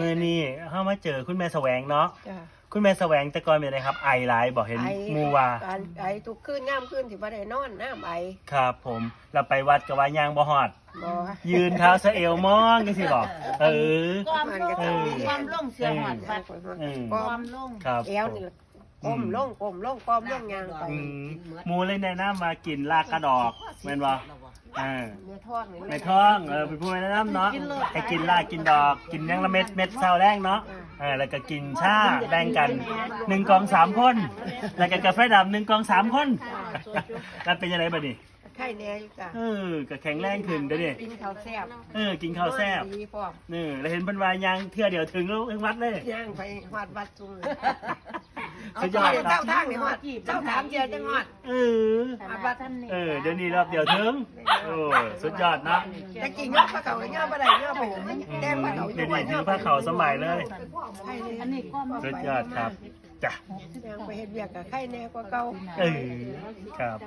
มือนี่เข้ามาเจอคุณแม่แสวงเนาะจ้ะคุณแม่แสวงแต่ก่อนเป็นอะไรครับ ไอไลน์บอกเห็นไอหมูว่าการไอทุกคืนย่ามคืนสิบ่ได้นอนน้ำไอครับผมเราไปวัดกับว่ายางบ่หอด บ่ยืนเท้าสะเอวมองกันสิบอกเออ ความลงเออความลงเสียงหอดวัดเออความลงครับเอวนี่ล่ะก้มลงก้มลงก้มลงยางไปอืมหมูเลยแนะนำมากินลากกระดอกแม่นบ่ อ่าในท้องนี่ในท้องเออไปพูดแนะนำเนาะให้กินลากกินดอกกินยังละเม็ดเม็ดเศร้าแรงเนาะเออแล้วก็กินชาแบ่งกันหนึ่งกองสามคน แล้วก็กาแฟดำหนึ่งกองสามคนแล้วเป็นยังไงบ้านี่ไข่แน่อยู่จ้ะเออก็แข็งแรงขึ้นเด้อดิกินข้าวแซ่บเออกินข้าวแซ่บดีพร้อมนี่แล้วเห็นเพันวายยางเทื่อเดียวถึงแล้วถึงวัดเลยย่างไปฮอดวัดซุงสุดย อดคเจ้ารับทางนี่ฮอดเจ้าถามเดียวจังฮอดเออเออเดี๋ยวนี้รอบเดียวถึงโอ้สุดยอดนะแต่กินย่อปลาเก๋าย่อปลาไหลย่อไปแดงปลาเก๋าเดี๋ยวนี้ถือผ้าขาวสมัยเลยไข่อันแน่นี้ความสุดยอดครับจ้ะย่างไปเฮ็ดเวียกกับไข่แน่กว่าเก่าเออครับ